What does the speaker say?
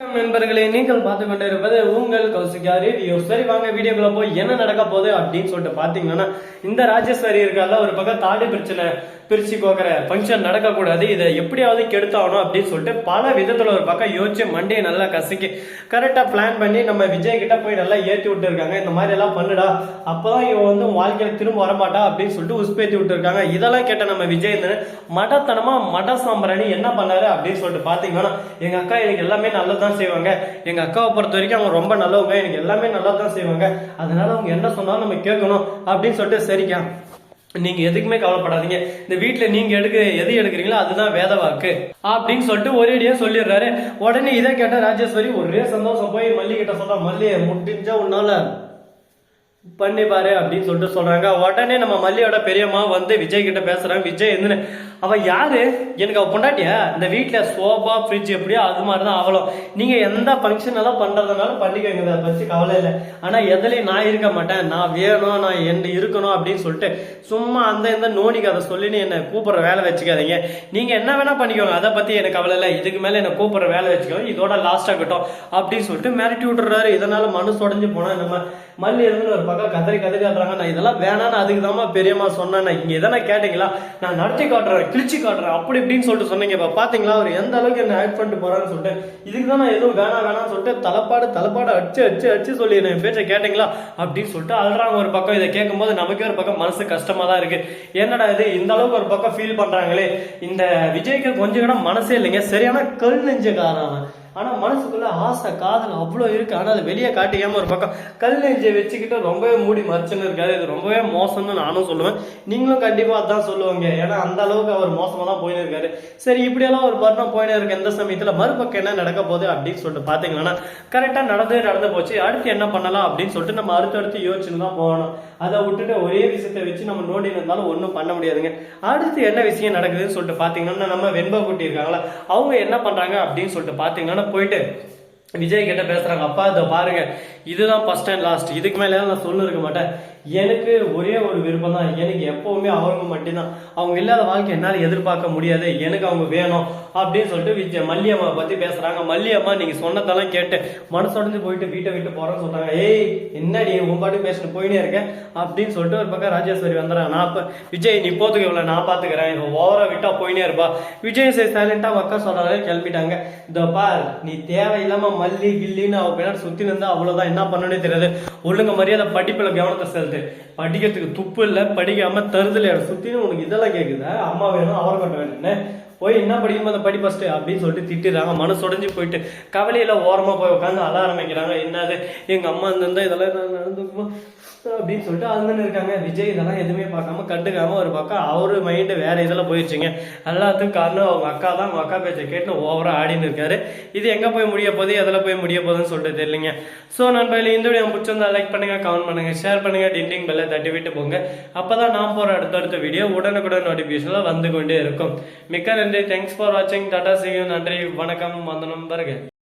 நண்பர்களே நீங்கள் பார்த்து கொண்டிருப்பது உங்கள் கௌசிகா ரிவ்யூ சரி வாங்க வீடியோக்குள்ள போய் என்ன நடக்க போகுது அப்படின்னு சொல்லிட்டு பாத்தீங்கன்னா இந்த ராஜேஸ்வரி இருக்கால ஒரு பக்கம் தாடி பிரச்சனை பிரிச்சு கோக்கிற ஃபங்க்ஷன் நடக்கக்கூடாது. இதை எப்படியாவது கெடுத்தாகணும் அப்படின்னு சொல்லிட்டு பல விதத்துல ஒரு பக்கம் யோசிச்சு மண்டையை நல்லா கசக்கி கரெக்டா பிளான் பண்ணி நம்ம விஜய் கிட்ட போய் நல்லா ஏத்தி விட்டுருக்காங்க. இந்த மாதிரி எல்லாம் பண்ணுடா அப்பதான் இவன் வந்து வாழ்க்கையில் வாழ்க்கையில திரும்ப வரமாட்டா அப்படின்னு சொல்லிட்டு உஸ்பேத்தி விட்டுருக்காங்க. இதெல்லாம் கேட்ட நம்ம விஜய் மடத்தனமா மட சாம்பிராணி என்ன பண்ணாரு அப்படின்னு சொல்லிட்டு பாத்தீங்கன்னா எங்க அக்கா எனக்கு எல்லாமே நல்லதான் செய்வாங்க. எங்க அக்காவை பொறுத்த வரைக்கும் அவங்க ரொம்ப நல்லவங்க. எனக்கு எல்லாமே நல்லா தான் செய்வாங்க. அதனால அவங்க என்ன சொன்னாலும் நம்ம கேட்கணும் அப்படின்னு சொல்லிட்டு சரிக்கா நீங்க எதுக்குமே கவலைப்படாதீங்க. இந்த வீட்ல நீங்க எடுக்க எது எடுக்கிறீங்களோ அதுதான் வேத வாக்கு. அப்படின்னு சொல்லிட்டு ஒரேடியா சொல்லிடுறாரு. உடனே இதை கேட்டால் ராஜேஸ்வரி ஒரே சந்தோஷம் போய் மல்லிகிட்ட கிட்ட சொல்றா மல்லி முடிஞ்சா உன்னால பண்ணி பாரு அப்படின்னு சொல்லிட்டு சொல்றாங்க. உடனே நம்ம மல்லியோட பெரியம்மா வந்து விஜய் கிட்ட பேசுறாங்க. விஜய் என்ன அவ யாரு? எனக்கு அவ பொண்டாட்டியா? இந்த வீட்டில் சோபா ஃப்ரிட்ஜ் எப்படியோ அது மாதிரி தான் அவளும். நீங்க எந்த ஃபங்க்ஷன் எல்லாம் பண்றதுனால பண்ணிக்கோங்க. அதை பற்றி கவலை இல்லை. ஆனா எதுலயும் நான் இருக்க மாட்டேன். நான் வேணும் நான் என்ன இருக்கணும் அப்படின்னு சொல்லிட்டு சும்மா அந்த இந்த நோனிக்கு அதை சொல்லின்னு என்ன கூப்பிடுற வேலை வச்சுக்காதீங்க. நீங்க என்ன வேணா பண்ணிக்கோங்க. அதை பத்தி எனக்கு கவலை இல்லை. இதுக்கு மேல என்ன கூப்பிடுற வேலை வச்சுக்கோங்க. இதோட லாஸ்ட்டாக கட்டும் அப்படின்னு சொல்லிட்டு மிரட்டி விட்டுறாரு. இதனால மனசு உடஞ்சு போனா நம்ம மல்லி இருந்து ஒரு பக்கம் கதறி கதறி காட்டுறாங்க நான் இதெல்லாம் வேணான்னு அதுக்கு தான் பெரியம்மா சொன்னேன் இங்க எதனா கேட்டீங்களா? நான் நடத்தி காட்டுறேன் கிழிச்சு காட்டுறேன் அப்படி இப்படின்னு சொல்லிட்டு சொன்னீங்க. இப்போ பாத்தீங்களா அவர் எந்த அளவுக்கு என்ன ஆக்ட் பண்ணிட்டு போறான்னு சொல்லிட்டு இதுக்கு தான் நான் எதுவும் வேணாம் வேணாம்னு சொல்லிட்டு தலைப்பாடு தலைப்பாடு அடிச்சு அடிச்சு அடிச்சு சொல்லி என் பேச்சை கேட்டீங்களா? அப்படின்னு சொல்லிட்டு அழுறாங்க ஒரு பக்கம். இதை கேட்கும்போது நமக்கே ஒரு பக்கம் மனசு கஷ்டமா தான் இருக்கு. என்னடா இது இந்த அளவுக்கு ஒரு பக்கம் ஃபீல் பண்றாங்களே. இந்த விஜய்க்கு கொஞ்சம் கூட மனசே இல்லைங்க. சரியான கல் நெஞ்சக்காரன் ஆனால் மனசுக்குள்ளே மனசுக்குள்ள ஆசை காதல் அவ்வளோ இருக்குது ஆனால் அதை வெளியே காட்டியாமல் ஒரு பக்கம். கல் நெஞ்சை வச்சுக்கிட்டு ரொம்பவே மூடி மறைச்சுன்னு இருக்காரு. இது ரொம்பவே மோசம்னு நானும் சொல்லுவேன். நீங்களும் கண்டிப்பாக அதான் சொல்லுவாங்க. ஏன்னா அந்த அளவுக்கு அவர் மோசமாக தான் போயின்னு இருக்காரு சரி இப்படியெல்லாம் ஒரு பர்ணம் போயின்னு இருக்கு எந்த சமயத்தில் மறுபக்கம் என்ன நடக்க போகுது அப்படின்னு சொல்லிட்டு பார்த்தீங்கன்னா கரெக்டாக நடந்து நடந்து போச்சு. அடுத்து என்ன பண்ணலாம் அப்படின்னு சொல்லிட்டு நம்ம அடுத்தடுத்து யோசிச்சுன்னு தான் போகணும். அதை விட்டுட்டு ஒரே விஷயத்தை வச்சு நம்ம நோண்டி இருந்தாலும் ஒன்றும் பண்ண முடியாதுங்க. அடுத்து என்ன விஷயம் நடக்குதுன்னு சொல்லிட்டு பார்த்தீங்கன்னா நம்ம வெண்பா குட்டி இருக்காங்களா அவங்க என்ன பண்ணுறாங்க அப்படின்னு சொல்லிட்டு பார்த்தீங்கன்னா போயிட்டு விஜய் கிட்ட பேசுறாங்க அப்பா இதை பாருங்க இதுதான் ஃபர்ஸ்ட் அண்ட் லாஸ்ட் இதுக்கு மேலே நான் சொல்லிருக்க மாட்டேன். எனக்கு ஒரே ஒரு விருப்பம் தான். எனக்கு எப்பவுமே அவங்க மட்டும்தான். அவங்க இல்லாத வாழ்க்கை என்னால் எதிர்பார்க்க முடியாது. எனக்கு அவங்க வேணும். அப்படின்னு சொல்லிட்டு விஜய் மல்லியம்மா பத்தி பேசுறாங்க. மல்லியம்மா நீங்க சொன்னதெல்லாம் கேட்டு மனசுடைஞ்சு போயிட்டு வீட்டை விட்டு போறேன்னு சொல்றாங்க. ஏய் என்னடி உன் பாட்டு பேசிட்டு போயினே இருக்கேன் அப்படின்னு சொல்லிட்டு ஒரு பக்கம் ராஜேஸ்வரி வந்துடுறாங்க நான் இப்போ விஜய் நீ போத்துக்கு இவ்வளவு நான் பாத்துக்கிறேன். இப்போ ஓவரா விட்டா போயினே இருப்பா. விஜய் சரி சைலண்டா அக்கா சொல்றாங்க கிளம்பிட்டாங்க. இதோ பார் நீ தேவையில்லாம மல்லி கில்லின்னு அவ பின்னாடி சுத்தி நின்றா அவ்வளவுதான். என்ன பண்ணனே தெரியாது. ஒழுங்க மரியாதை படிப்பில் கவனத்தை செலுத்து. படிக்கிறதுக்கு துப்பு இல்லை படிக்காம தருதல சுத்தின்னு உனக்கு இதெல்லாம் கேக்குதா? அம்மா வேணும் அவர் கொட்ட வேணும்னு போய் என்ன படிக்கும்போது அதை படி ஃபஸ்ட்டு அப்படின்னு சொல்லிட்டு திட்டுறாங்க மனசு உடஞ்சி போயிட்டு. கவலையில் ஓரமாக போய் உட்காந்து அழ ஆரம்பிக்கிறாங்க. என்னது? எங்கள் அம்மா இருந்திருந்தா இதெல்லாம் நடந்துக்குமா அப்படின்னு சொல்லிட்டு அதுன்னு இருக்காங்க. விஜய் இதெல்லாம் எதுவுமே பார்க்காம கண்டுக்காம ஒரு பக்கம் அவரு மைண்டு வேற இதில் போயிடுச்சுங்க. எல்லாத்துக்கும் காரணம் அவங்க அக்கா தான். அவங்க அக்கா பேச்சை கேட்டு ஓவரா ஆடின்னு இருக்காரு. இது எங்க போய் முடிய போகுது? எதில் போய் முடிய போகுதுன்னு சொல்லிட்டு தெரியலங்க. ஸோ நண்பர்களே இந்த வீடியோ பிடிச்சிருந்தா லைக் பண்ணுங்க கமெண்ட் பண்ணுங்க ஷேர் பண்ணுங்க டிண்டிங் பெல்லை தட்டி விட்டு போங்க. அப்பதான் நான் போற அடுத்தடுத்த வீடியோ உடனுக்குடன் நோட்டிபிகேஷன்ல வந்து கொண்டே இருக்கும். மிக்க நன்றி. தேங்க்ஸ் ஃபார் வாட்சிங் டாடா சிங் நன்றி. வணக்கம். வந்தனம் வருக